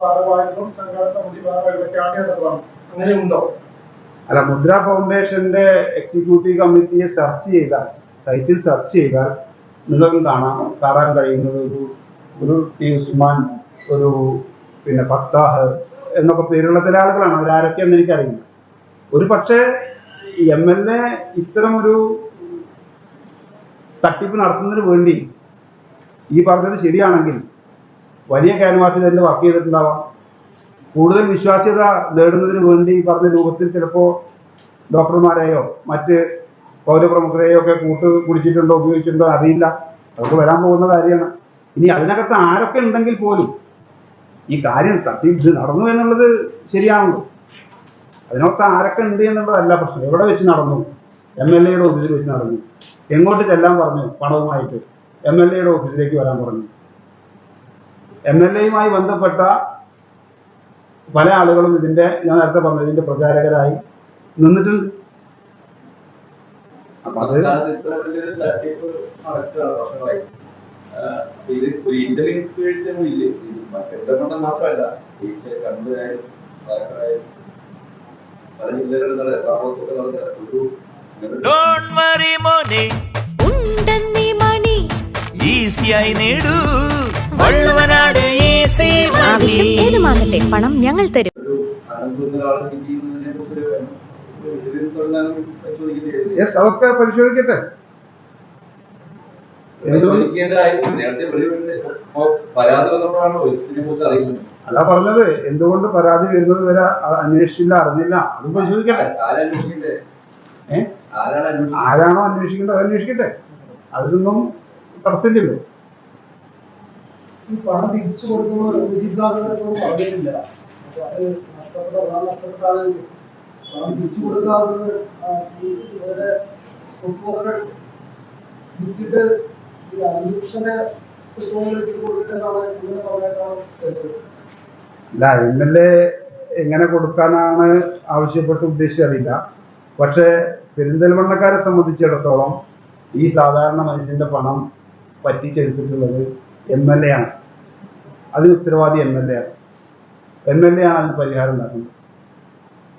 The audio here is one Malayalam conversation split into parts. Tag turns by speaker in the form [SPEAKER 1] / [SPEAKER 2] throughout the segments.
[SPEAKER 1] ഭാരവാഹികളും സംഘാടന സമിതി ഭാരവാഹികളൊക്കെയാണ് എന്നുള്ളതാണ് അങ്ങനെ ഉണ്ടോ?
[SPEAKER 2] അല്ല മുദ്ര ഫൗണ്ടേഷന്റെ എക്സിക്യൂട്ടീവ് കമ്മിറ്റിയെ സെർച്ച് ചെയ്താൽ സൈറ്റിൽ സെർച്ച് ചെയ്താൽ നിങ്ങൾക്ക് കാണാം കാണാൻ കഴിയുന്നത് ഒരു ഒരു ടി ഉസ്മാൻ ഒരു പിന്നെ ഫത്താഹ് എന്നൊക്കെ പേരുള്ള ചില ആളുകളാണ്. അവരാരൊക്കെയെന്ന് എനിക്കറിയില്ല. ഒരു പക്ഷേ എം എൽ എ ഇത്തരം ഒരു തട്ടിപ്പ് നടത്തുന്നതിന് വേണ്ടി ഈ പറഞ്ഞത് ശരിയാണെങ്കിൽ വലിയ ക്യാൻവാസിൽ തന്നെ വർക്ക് ചെയ്തിട്ടുണ്ടാവാം? കൂടുതൽ വിശ്വാസ്യത നേടുന്നതിന് വേണ്ടി പറഞ്ഞ രൂപത്തിൽ ചിലപ്പോൾ ഡോക്ടർമാരെയോ മറ്റ് പൗരപ്രമുഖരെയോ ഒക്കെ കൂട്ട് കുടിച്ചിട്ടുണ്ടോ ഉപയോഗിച്ചിട്ടുണ്ടോ അറിയില്ല. അതൊക്കെ വരാൻ പോകുന്ന കാര്യമാണ്. ഇനി അതിനകത്ത് ആരൊക്കെ ഉണ്ടെങ്കിൽ പോലും ഈ കാര്യം തട്ടി ഇത് നടന്നു എന്നുള്ളത് ശരിയാണല്ലോ അതിനകത്ത് ആരൊക്കെ ഉണ്ട് എന്നുള്ളതല്ല പ്രശ്നം. എവിടെ വെച്ച് നടന്നു? എം എൽ എയുടെ ഓഫീസിൽ വെച്ച് നടന്നു. എങ്ങോട്ട് ചെല്ലാൻ പറഞ്ഞു? പണവുമായിട്ട്. എം എൽ എയുടെ ഓഫീസിലേക്ക് വരാൻ പറഞ്ഞു. എം എൽ എയുമായി ബന്ധപ്പെട്ട പല ആളുകളും ഇതിന്റെ ഞാൻ നേരത്തെ പറഞ്ഞു ഇതിന്റെ പ്രചാരകരായി നിന്നിട്ടുണ്ട്. അപ്പൊ അത്
[SPEAKER 3] ഇത് ഇന്റലിജൻസ് വീഴ്ചയൊന്നും ഇല്ലേ. ഇത് മറ്റെന്തെണ്ണം മാത്രമല്ല സ്റ്റേറ്റിലെ കണ്ണൂരായാലും പാലക്കാടായാലും പല ജില്ലകളിൽ നടന്ന എറണാകുളത്തൊക്കെ നടന്ന ഒരു ഇങ്ങനെ
[SPEAKER 4] ഡോണ്ട് വറി മോനെ.
[SPEAKER 5] ഉണ്ടെന്നീ മണി.
[SPEAKER 4] ഈസിയായി നേടൂ.
[SPEAKER 5] ആവശ്യം ഏതുമാകട്ടെ പണം ഞങ്ങൾ തരും.
[SPEAKER 2] അതൊക്കെ പരിശോധിക്കട്ടെ. അതാ പറഞ്ഞത്. എന്തുകൊണ്ട് പരാതി വരുന്നത് വരെ അന്വേഷിച്ചില്ല അറിഞ്ഞില്ല? അതും പരിശോധിക്കട്ടെ.
[SPEAKER 3] ആരാണ്
[SPEAKER 2] അന്വേഷിക്കേണ്ടത്? അത് അന്വേഷിക്കട്ടെ. അതിനൊന്നും തടസ്സമില്ലല്ലോ.
[SPEAKER 1] ഈ പണം തിരിച്ചു കൊടുക്കുന്നത് രജിതാക്കളൊന്നും പറഞ്ഞിട്ടില്ല നഷ്ടപ്പെട്ട പണം പണം തിരിച്ചു കൊടുക്കാവുന്നത് ഈ പറഞ്ഞിട്ടാണ്
[SPEAKER 2] ഇല്ല എം എൽ എ എങ്ങനെ കൊടുക്കാനാണ് ആവശ്യപ്പെട്ട് ഉദ്ദേശിച്ചറിയില്ല. പക്ഷേ പെരിന്തൽമണ്ണക്കാരെ സംബന്ധിച്ചിടത്തോളം ഈ സാധാരണ മനുഷ്യന്റെ പണം പറ്റിച്ചെടുത്തിട്ടുള്ളത് എം എൽ എ ആണ്. അതിന് ഉത്തരവാദി എം എൽ എ ആണ്. എം എൽ എ ആണ് അതിന് പരിഹാരം ഉണ്ടാക്കുന്നത്.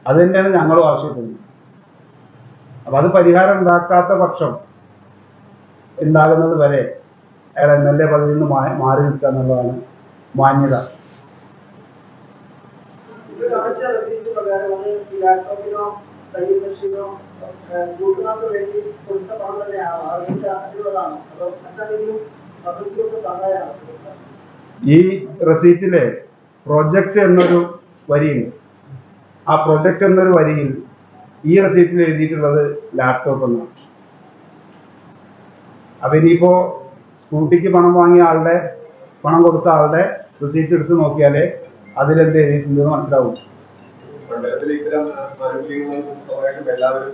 [SPEAKER 2] അത് തന്നെയാണ് ഞങ്ങളും ആവശ്യപ്പെടുന്നത്. അപ്പൊ അത് പരിഹാരം ഉണ്ടാക്കാത്ത പക്ഷം ഉണ്ടാകുന്നത് വരെ അയാൾ എം എൽ എ പദവിയിൽ നിന്ന് മാറി നിൽക്കുക എന്നുള്ളതാണ് മാന്യത.
[SPEAKER 1] വേണ്ടി
[SPEAKER 2] ഈ റെസീറ്റിലെ പ്രൊജക്ട് എന്നൊരു വരിയുണ്ട്. ആ പ്രൊജക്ട് എന്നൊരു വരിയിൽ ഈ റെസീറ്റിൽ എഴുതിയിട്ടുള്ളത് ലാപ്ടോപ്പ് എന്നാണ്. അപ്പൊ ഇനിയിപ്പോ സ്കൂട്ടിക്ക് പണം വാങ്ങിയ ആളുടെ പണം കൊടുത്ത ആളുടെ റെസീറ്റ് എടുത്ത് നോക്കിയാലേ അതിലെന്ത് എഴുതിയിട്ടുണ്ടെന്ന് മനസ്സിലാവും.
[SPEAKER 6] എല്ലാവരും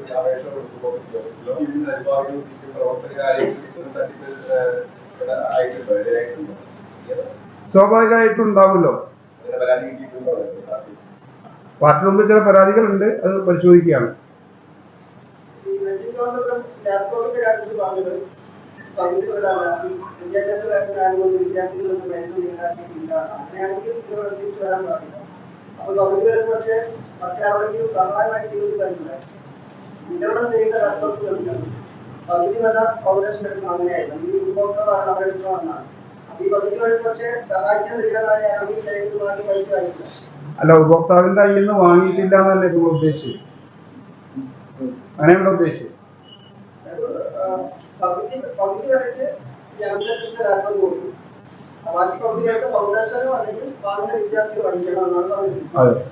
[SPEAKER 2] സ്വാഭാവികമായിട്ടും ഉണ്ടാവുമല്ലോ
[SPEAKER 6] അങ്ങനെ പരാതി കിട്ടിയിട്ടുണ്ടോ പാർട്ടി?
[SPEAKER 2] പാർട്ടി ചില പരാതികളുണ്ട് അത് പരിശോധിക്കുകയാണ്
[SPEAKER 1] വിതരണം ചെയ്ത ലാപ്ടോപ്പുകളിൽ പകുതി വന്ന ഫൗണ്ടേഷൻ എടുക്കുന്ന അങ്ങനെയായിരുന്നു ഈ ഉപഭോക്താവാണ് അവരെടുക്കണമെന്നാണ് അപ്പൊ ഈ
[SPEAKER 2] അല്ല ഉപഭോക്താവിന്റെ കയ്യിൽ നിന്ന് വാങ്ങിയിട്ടില്ല എന്നല്ലേ നിങ്ങൾ ഉദ്ദേശിച്ചു അങ്ങനെയുള്ള ഉദ്ദേശിച്ചു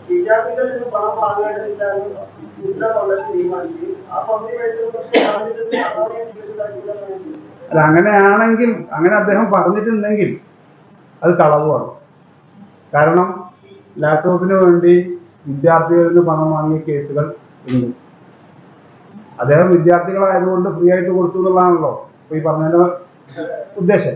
[SPEAKER 1] വിദ്യാർത്ഥികളിൽ നിന്ന് പണം വാങ്ങേണ്ടതില്ല എന്ന് ഫൗണ്ടേഷൻ തീരുമാനിക്കുകയും ആ പകുതി പൈസ
[SPEAKER 2] അല്ല അങ്ങനെയാണെങ്കിൽ അങ്ങനെ അദ്ദേഹം പറഞ്ഞിട്ടുണ്ടെങ്കിൽ അത് കളവുമാണ്. കാരണം ലാപ്ടോപ്പിന് വേണ്ടി വിദ്യാർത്ഥികളിൽ നിന്ന് പണം വാങ്ങിയ കേസുകൾ ഉണ്ട്. അദ്ദേഹം വിദ്യാർത്ഥികളായതുകൊണ്ട് ഫ്രീ ആയിട്ട് കൊടുത്തു എന്നുള്ളതാണല്ലോ ഈ പറഞ്ഞതിന്റെ ഉദ്ദേശം.